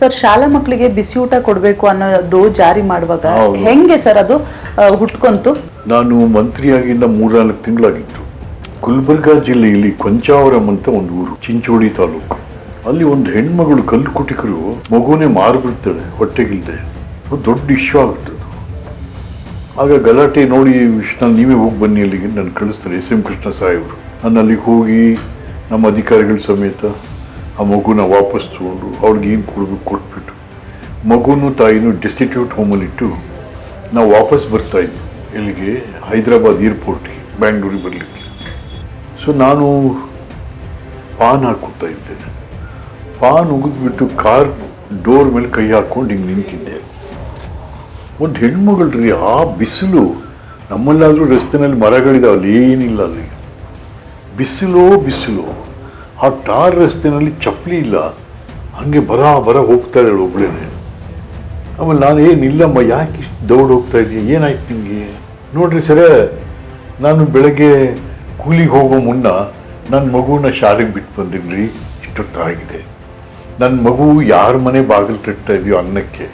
Sir ಶಾಲಾ ಮಕ್ಕಳಿಗೆ ಬಿಸಿ ಊಟ ಕೊಡಬೇಕು ಅನ್ನೋದು ಜಾರಿ ಮಾಡುವಾಗ ಹೆಂಗೆ ಸರ್ ಅದು ಹುಟ್ಕೊಂತು? ನಾನು ಮಂತ್ರಿಯಾಗಿಂದ ಮೂರ್ನಾಲ್ಕು ತಿಂಗಳಾಗಿತ್ತು. ಗುಲ್ಬರ್ಗಾ ಜಿಲ್ಲೆಯಲ್ಲಿ ಕೊಂಚಾವರಂ ಅಂತ ಒಂದು ಊರು ಚಿಂಚೋಳಿ ತಾಲೂಕು. ಅಲ್ಲಿ ಒಂದು ಹೆಣ್ಮಗಳು ಕಲ್ಲು ಕುಟಿಕರು ಮಗುನೇ ಮಾರ್ಬಿಡ್ತಾಳೆ ಹೊಟ್ಟೆಗಿಲ್ದೆ. ದೊಡ್ಡ ಇಶ್ಯೂ ಆಗುತ್ತೆ. ಆಗ ಗಲಾಟೆ ನೋಡಿ ವಿಷ್ಣು ನೀವೇ ಹೋಗಿ ಬನ್ನಿ ಅಲ್ಲಿಗೆ. ನಾನು ಕಳಿಸ್ತಾರೆ ಎಸ್ ಎಂ ಕೃಷ್ಣ ಸಾಹೇಬರು. ನಾನು ಅಲ್ಲಿಗೆ ಹೋಗಿ ನಮ್ಮ ಅಧಿಕಾರಿಗಳ ಸಮೇತ ಆ ಮಗುನ ವಾಪಸ್ ತಗೊಂಡು ಅವ್ರಿಗೇನು ಕೊಡಬೇಕು ಕೊಟ್ಬಿಟ್ಟು. ಮಗುನು ತಾಯಿನೂ ಡಿಸ್ಟಿಟ್ಯೂಟ್ ಹೋಮಲ್ಲಿಟ್ಟು ನಾವು ವಾಪಸ್ ಬರ್ತಾ ಇದ್ವಿ. ಇಲ್ಲಿಗೆ ಹೈದರಾಬಾದ್ ಏರ್ಪೋರ್ಟ್ಗೆ ಬ್ಯಾಂಗ್ಳೂರಿಗೆ ಬರಲಿಕ್ಕೆ. ಸೊ ನಾನು ಪಾನ್ ಹಾಕೋತಾ ಇದ್ದೆ. ಪಾನ್ ಉಗಿದ್ಬಿಟ್ಟು ಕಾರ್ ಡೋರ್ ಮೇಲೆ ಕೈ ಹಾಕ್ಕೊಂಡು ಹಿಂಗೆ ನಿಂತಿದ್ದೆ. ಒಂದು ಹೆಣ್ಮಗಳ್ರಿ, ಆ ಬಿಸಿಲು. ನಮ್ಮಲ್ಲಾದರೂ ರಸ್ತೆನಲ್ಲಿ ಮರಗಳಿದಾವೆ ಏನಿಲ್ಲ ಅಲ್ಲಿ. ಬಿಸಿಲೋ ಬಿಸಿಲು. ಆ ಟಾರ್ ರಸ್ತೆಯಲ್ಲಿ ಚಪ್ಪಲಿ ಇಲ್ಲ. ಹಂಗೆ ಬರ ಬರ ಹೋಗ್ತಾ ಇದ್ದಾಳೆ ಒಬ್ಳೇನೆ. ಆಮೇಲೆ ನಾನು ಏನಿಲ್ಲಮ್ಮ ಯಾಕೆ ಇಷ್ಟು ದೌಡ್ ಹೋಗ್ತಾ ಇದೀಯ? ಏನಾಯ್ತು ನಿಮಗೆ ನೋಡ್ರಿ ಸರ, ನಾನು ಬೆಳಗ್ಗೆ ಕೂಲಿಗೆ ಹೋಗೋ ಮುನ್ನ ನನ್ನ ಮಗುನ ಶಾಲೆಗೆ ಬಿಟ್ಟು ಬಂದಿನ್ರಿ ಇಷ್ಟೊತ್ತಾಗಿದೆ ನನ್ನ ಮಗು ಯಾರ ಮನೆ ಬಾಗಿಲು ತಟ್ತಾ ಇದೆಯೋ ಅನ್ನಕ್ಕೆ.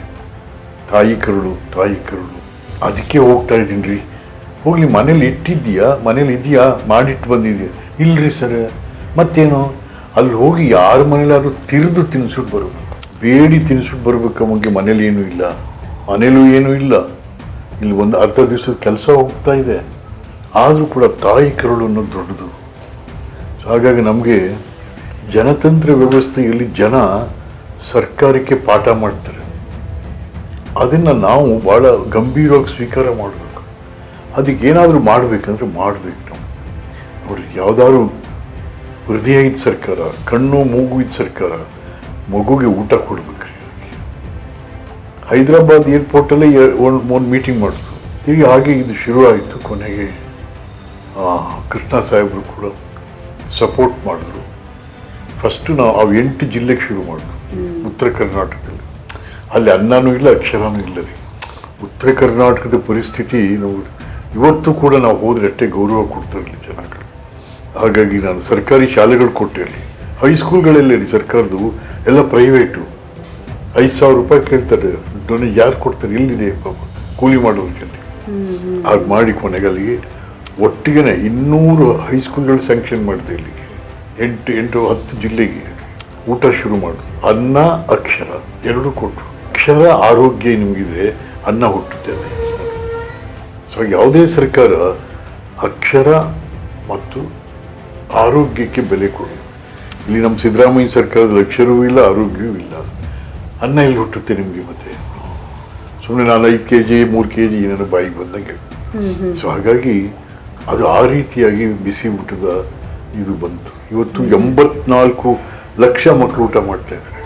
ತಾಯಿ ಕರುಳು ತಾಯಿ ಕರುಳು. ಅದಕ್ಕೆ ಹೋಗ್ತಾ ಇದ್ದೀನಿ ರೀ. ಹೋಗ್ಲಿ, ಮನೇಲಿ ಇಟ್ಟಿದ್ದೀಯಾ? ಮನೇಲಿ ಇದೆಯಾ? ಮಾಡಿಟ್ಟು ಬಂದಿದ್ಯಾ ಇಲ್ರಿ ಸರ್. ಮತ್ತೇನು? ಅಲ್ಲಿ ಹೋಗಿ ಯಾರ ಮನೇಲಾದರೂ ತಿರಿದು ತಿನ್ಸ್ಬಿಟ್ಟು ಬರಬೇಕು ಬೇಡಿ ತಿನ್ಸ್ಬಿಟ್ಟು ಬರ್ಬೇಕು ಅಮಗೆ ಮನೇಲಿ ಏನೂ ಇಲ್ಲ. ಮನೇಲೂ ಏನೂ ಇಲ್ಲ. ಇಲ್ಲಿ ಒಂದು ಅರ್ಧ ದಿವಸದ ಕೆಲಸ ಹೋಗ್ತಾ ಇದೆ. ಆದರೂ ಕೂಡ ತಾಯಿ ಕರುಳು ಅನ್ನೋದು ದೊಡ್ಡದು. ಹಾಗಾಗಿ ನಮಗೆ ಜನತಂತ್ರ ವ್ಯವಸ್ಥೆಯಲ್ಲಿ ಜನ ಸರ್ಕಾರಕ್ಕೆ ಪಾಠ ಮಾಡ್ತಾರೆ. ಅದನ್ನು ನಾವು ಭಾಳ ಗಂಭೀರವಾಗಿ ಸ್ವೀಕಾರ ಮಾಡಬೇಕು. ಅದಕ್ಕೆ ಏನಾದರೂ ಮಾಡಬೇಕಂದ್ರೆ ಮಾಡಬೇಕು. ನಾವು ನೋಡಿ ಯಾವ್ದಾದ್ರು ಹೃದಯ ಇದ್ದ ಸರ್ಕಾರ ಕಣ್ಣು ಮೂಗು ಇದ್ದ ಸರ್ಕಾರ ಮಗುಗೆ ಊಟ ಕೊಡ್ಬೇಕ್ರಿ ಹೈದರಾಬಾದ್ ಏರ್ಪೋರ್ಟಲ್ಲಿ ಒಂದು ಒಂದು ಮೀಟಿಂಗ್ ಮಾಡಿದ್ರು ಈಗ ಹಾಗೆ ಇದು ಶುರು ಆಯಿತು ಕೊನೆಗೆ. ಆ, ಕೃಷ್ಣ ಸಾಹೇಬರು ಕೂಡ ಸಪೋರ್ಟ್ ಮಾಡಿದ್ರು. ಫಸ್ಟು ನಾವು ಅವು ಎಂಟು ಜಿಲ್ಲೆಗೆ ಶುರು ಮಾಡಿದ್ರು ಉತ್ತರ ಕರ್ನಾಟಕದಲ್ಲಿ. ಅಲ್ಲಿ ಅನ್ನನೂ ಇಲ್ಲ ಅಕ್ಷರನೂ ಇಲ್ಲ ರೀ ಉತ್ತರ ಕರ್ನಾಟಕದ ಪರಿಸ್ಥಿತಿ ನಾವು ಇವತ್ತು ಕೂಡ ನಾವು ಹೋದ್ರೆ ಅಷ್ಟೇ ಗೌರವ ಕೊಡ್ತಾರಲ್ಲ ಜನಗಳು. ಹಾಗಾಗಿ ನಾನು ಸರ್ಕಾರಿ ಶಾಲೆಗಳು ಕೊಟ್ಟಿರಲಿ ಅಲ್ಲಿ ಹೈಸ್ಕೂಲ್ಗಳೆಲ್ಲ ರೀ ಸರ್ಕಾರದ್ದು ಎಲ್ಲ ಪ್ರೈವೇಟು ಐದು ಸಾವಿರ ರೂಪಾಯಿ ಕೇಳ್ತಾರೆ ಡೊನೇ ಯಾರು ಕೊಡ್ತಾರೆ ಇಲ್ಲಿದೆ ಪಾಪ ಕೂಲಿ ಮಾಡೋದಕ್ಕೆ ಹಾಗೆ ಮಾಡಿ ಕೊನೆಗೆ ಅಲ್ಲಿಗೆ ಒಟ್ಟಿಗೆ ಇನ್ನೂರು ಹೈಸ್ಕೂಲ್ಗಳು ಸ್ಯಾಂಕ್ಷನ್ ಮಾಡಿದೆ ಇಲ್ಲಿ. ಎಂಟು ಎಂಟು ಹತ್ತು ಜಿಲ್ಲೆಗೆ ಊಟ ಶುರು ಮಾಡು. ಅನ್ನ ಅಕ್ಷರ ಎರಡು ಕೊಟ್ಟರು ಅಕ್ಷರ ಆರೋಗ್ಯ ನಿಮಗಿದೆ ಅನ್ನ ಹುಟ್ಟುತ್ತೇವೆ ಸೊ ಯಾವುದೇ ಸರ್ಕಾರ ಅಕ್ಷರ ಮತ್ತು ಆರೋಗ್ಯಕ್ಕೆ ಬೆಲೆ ಕೊಡಿ. ಇಲ್ಲಿ ನಮ್ಮ ಸಿದ್ದರಾಮಯ್ಯ ಸರ್ಕಾರದ ಲಕ್ಷ್ಯವೂ ಇಲ್ಲ ಆರೋಗ್ಯವೂ ಇಲ್ಲ. ಅನ್ನ ಎಲ್ಲಿ ಹುಟ್ಟುತ್ತೆ ನಿಮಗೆ ಮತ್ತೆ? ಸುಮ್ಮನೆ ನಾನು ಐದು ಕೆ ಜಿ ಮೂರು ಕೆ ಜಿ ಏನಾದ್ರು ಬಾಯಿಗೆ ಬಂದಂಗೆ ಸೊ ಹಾಗಾಗಿ ಅದು ಆ ರೀತಿಯಾಗಿ ಬಿಸಿ ಊಟದ ಇದು ಬಂತು. ಇವತ್ತು ಎಂಬತ್ನಾಲ್ಕು ಲಕ್ಷ ಮಕ್ಕಳು ಊಟ ಮಾಡ್ತಾ ಇದ್ದಾರೆ.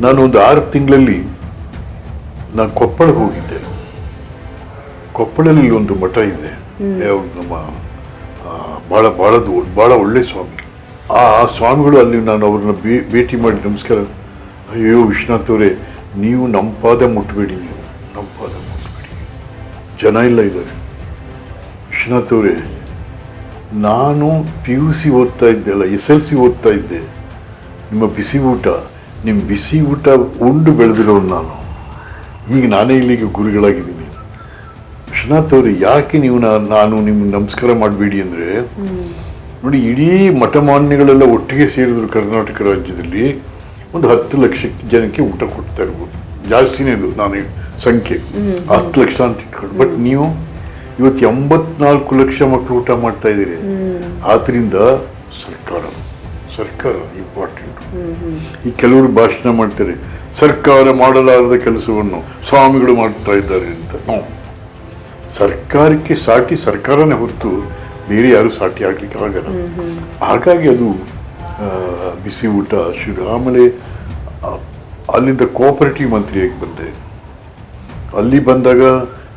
ನಾನು ಒಂದು ಆರು ತಿಂಗಳಲ್ಲಿ ನಾನು ಕೊಪ್ಪಳಕ್ಕೆ ಹೋಗಿದ್ದೆ. ಕೊಪ್ಪಳಲ್ಲಿ ಒಂದು ಮಠ ಇದೆ. ಯಾವ್ದು ನಮ್ಮ ಭಾಳ ದೊ- ಬಹಳ ಒಳ್ಳೆ ಸ್ವಾಮಿ. ಆ ಸ್ವಾಮಿಗಳು ಅಲ್ಲಿ ನಾನು ಅವ್ರನ್ನ ಭೇಟಿ ಮಾಡಿ ನಮಸ್ಕಾರ. ಅಯ್ಯೋ ವಿಶ್ವನಾಥ್ ಅವರೇ, ನೀವು ನಮ್ಮ ಪಾದ ಮುಟ್ಬೇಡಿ. ನಮ್ಮ ಪಾದ ಮುಟ್ಬೇಡಿ. ಜನ ಇಲ್ಲ ಇದ್ದಾರೆ. ವಿಶ್ವನಾಥ್ ಅವರೇ, ನಾನು ಪಿ ಯು ಸಿ ಓದ್ತಾ ಇದ್ದೆ ಅಲ್ಲ, ಎಸ್ ಎಲ್ ಸಿ ಓದ್ತಾ ಇದ್ದೆ. ನಿಮ್ಮ ಬಿಸಿ ಊಟ, ನಿಮ್ಮ ಬಿಸಿ ಊಟ ಉಂಡು ಬೆಳೆದಿರೋನು ನಾನು. ಈಗ ನಾನೇ ಇಲ್ಲಿಗೆ ಗುರುಗಳಾಗಿದ್ದೀನಿ. ವಿಶ್ವನಾಥ್ ತೋರಿ ಯಾಕೆ ನೀವು ನಾನು ನಿಮ್ಗೆ ನಮಸ್ಕಾರ ಮಾಡಬೇಡಿ ಅಂದರೆ, ನೋಡಿ ಇಡೀ ಮಠಮಾನ್ಯಗಳೆಲ್ಲ ಒಟ್ಟಿಗೆ ಸೇರಿದ್ರು ಕರ್ನಾಟಕ ರಾಜ್ಯದಲ್ಲಿ ಒಂದು ಹತ್ತು ಲಕ್ಷ ಜನಕ್ಕೆ ಊಟ ಕೊಡ್ತಾ ಇರ್ಬೋದು. ಜಾಸ್ತಿನೇ ಇದು ನಾನು ಸಂಖ್ಯೆ. ಹತ್ತು ಲಕ್ಷ ಅಂತ ಇಟ್ಕೊಂಡು. ಬಟ್ ನೀವು ಇವತ್ತು ಎಂಬತ್ನಾಲ್ಕು ಲಕ್ಷ ಮಕ್ಕಳು ಊಟ ಮಾಡ್ತಾ ಇದ್ದೀರಿ. ಆದ್ರಿಂದ ಸರ್ಕಾರ ಸರ್ಕಾರ ಇಂಪಾರ್ಟೆಂಟ್. ಈ ಕೆಲವರು ಭಾಷಣ ಮಾಡ್ತಾರೆ, ಸರ್ಕಾರ ಮಾಡಲಾರದ ಕೆಲಸವನ್ನು ಸ್ವಾಮಿಗಳು ಮಾಡ್ತಾ ಇದ್ದಾರೆ ಅಂತ. ಸರ್ಕಾರಕ್ಕೆ ಸಾಟಿ ಸರ್ಕಾರನೇ ಹೊರತು ಬೇರೆ ಯಾರು ಸಾಟಿ ಆಗ್ಲಿಕ್ಕೆ ಆಗಲ್ಲ. ಹಾಗಾಗಿ ಅದು ಬಿಸಿ ಊಟ ಶುರು ಆಮೇಲೆ ಅಲ್ಲಿಂದ ಕೋಆಪರೇಟಿವ್ ಮಂತ್ರಿಯಾಗಿ ಬಂದೆ. ಅಲ್ಲಿ ಬಂದಾಗ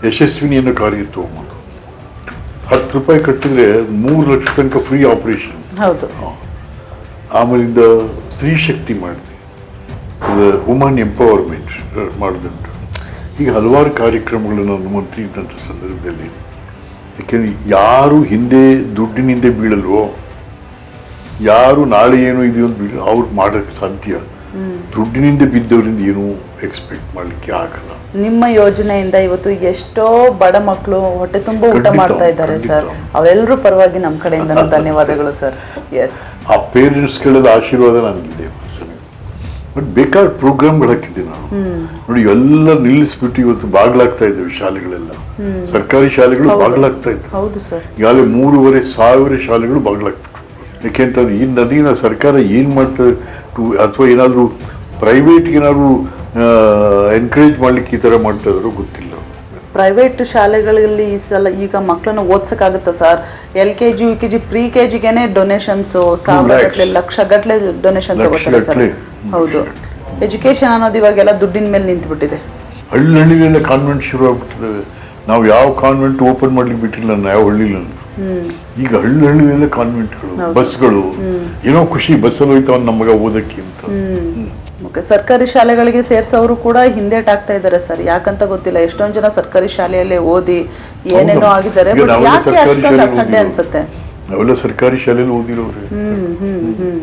ಯಶಸ್ವಿನಿಯನ್ನು ಕಾರ್ಯ ತಗೊಂಬೋದು. ಹತ್ತು ರೂಪಾಯಿ ಕಟ್ಟಿದ್ರೆ ಮೂರು ಲಕ್ಷ ತನಕ ಫ್ರೀ ಆಪರೇಷನ್ ಆಮೇಲಿಂದ ಸ್ತ್ರೀ ಶಕ್ತಿ ಮಾಡಿದೆ. ವುಮನ್ ಎಂಪವರ್ಮೆಂಟ್ ಮಾಡಿದಂಟು ಈಗ ಹಲವಾರು ಕಾರ್ಯಕ್ರಮಗಳು ನಾನು ಮಂತ್ರಿ ಇದ್ದಂಥ ಸಂದರ್ಭದಲ್ಲಿ. ಯಾಕೆಂದರೆ ಯಾರು ಹಿಂದೆ ದುಡ್ಡಿನಿಂದ ಬೀಳಲ್ವೋ ಯಾರು ನಾಳೆ ಏನು ಇದೆಯೋ ಅಂತ ಬೀಳ ಅವ್ರು ಮಾಡೋಕ್ಕೆ ಸಾಧ್ಯ. ದುಡ್ಡಿನಿಂದ ಬಿದ್ದವರಿಂದ ಏನೂ ಎಕ್ಸ್ಪೆಕ್ಟ್ ಮಾಡಲಿಕ್ಕೆ ಆಗಲ್ಲ. ನಿಮ್ಮ ಯೋಜನೆಯಿಂದ ಇವತ್ತು ಎಷ್ಟೋ ಬಡ ಮಕ್ಕಳು ಹೊಟ್ಟೆ ತುಂಬ ಊಟ ಮಾಡ್ತಾ ಇದ್ದಾರೆ ಸರ್. ಅವೆಲ್ಲರೂ ಪರವಾಗಿ ನಮ್ಮ ಕಡೆಯಿಂದ ಧನ್ಯವಾದಗಳು ಸರ್. ಎಸ್ ಆ ಪೇರೆಂಟ್ಸ್ಗಳ ಆಶೀರ್ವಾದ ನನಗಿದೆ. ಬಟ್ ಬೇಕಾದ ಪ್ರೋಗ್ರಾಮ್ಗಳು ಹಾಕಿದ್ದೆ ನಾನು. ನೋಡಿ ಎಲ್ಲ ನಿಲ್ಲಿಸ್ಬಿಟ್ಟು ಇವತ್ತು ಬಾಗ್ಲಾಗ್ತಾ ಇದ್ದೇವೆ ಶಾಲೆಗಳೆಲ್ಲ. ಸರ್ಕಾರಿ ಶಾಲೆಗಳು. ಬಾಗ್ಲಾಗ್ತಾ ಸರ್. ಈಗಾಗಲೇ ಮೂರುವರೆ ಸಾವಿರ ಶಾಲೆಗಳು ಬಾಗ್ಲಾಗ್ತವೆ. ಯಾಕೆಂತಂದ್ರೆ ಈ ನದಿನ ಸರ್ಕಾರ ಏನ್ ಮಾಡ್ತದೆ? ಅಥವಾ ಏನಾದ್ರು ಪ್ರೈವೇಟ್ ಏನಾದ್ರು ಎನ್ಕರೇಜ್ ಮಾಡ್ಲಿಕ್ಕೆ ಈ ತರ ಮಾಡ್ತಾ ಇದ್ರು ಗೊತ್ತಿಲ್ಲ. ಪ್ರೈವೇಟ್ ಶಾಲೆಗಳಲ್ಲಿ ಈ ಸಲ ಈಗ ಮಕ್ಕಳನ್ನ ಓದ್ಸಕ್ಕಾಗುತ್ತಾ sir? L K G U K G pre K ಜಿಗೇನೆ donations ಸಾವಿರ. ಗಟ್ಟಲೆ ಲಕ್ಷ ಗಟ್ಟಲೆ ಡೊನೇಷನ್ ತಗೋತಾರೆ ಸರ್. ಹೌದು. ಎಜುಕೇಶನ್ ಅನ್ನೋದು ಇವಾಗೆಲ್ಲ ದುಡ್ಡಿನ ಮೇಲೆ ನಿಂತ್ಬಿಟ್ಟಿದೆ. ಹಳ್ಳಿ ಹಳ್ಳಿಲೆಲ್ಲ ಕಾನ್ವೆಂಟ್ ಶುರು ಆಗ್ಬಿಟ್ಟಿದೆ ನಾವು ಯಾವ ಕಾನ್ವೆಂಟ್ ಓಪನ್ ಮಾಡ್ಲಿಕ್ಕೆ ಬಿಟ್ಟಿಲ್ಲ ನಾನು ಯಾವ ಹಳ್ಳಿಲ್ಲ ಈಗ ಹಳ್ಳಿ ಹಳ್ಳಿಲೆಲ್ಲ ಕಾನ್ವೆಂಟ್ಗಳು. ಬಸ್ಗಳು. ಏನೋ ಖುಷಿ ಬಸ್ಸಲ್ಲಿ ಹೋಯ್ತಾವ ನಮ್ಮ ಮಗ ಓದಕ್ಕೆ ಅಂತ. ಓಕೆ ಸರ್ಕಾರಿ ಶಾಲೆಗಳಿಗೆ ಸೇರ್ಸೋರು ಕೂಡ ಹಿಂದೇಟಾಗ್ತಾ ಇದ್ದಾರೆ ಸರ್. ಯಾಕಂತ ಗೊತ್ತಿಲ್ಲ. ಎಷ್ಟೊಂದ್ ಜನ ಸರ್ಕಾರಿ ಶಾಲೆಯಲ್ಲೇ ಓದಿ ಏನೇನೋ. ಆಗಿದ್ದಾರೆ. ಯಾಕೆ ಅಷ್ಟೊಂದು ಅಸಡ್ಡೆ ಅನ್ಸುತ್ತೆ? ಸರ್ಕಾರಿ ಶಾಲೆಯಲ್ಲಿ ಓದಿರೋರು. ಹ್ಮ್ ಹ್ಮ್ ಹ್ಮ್.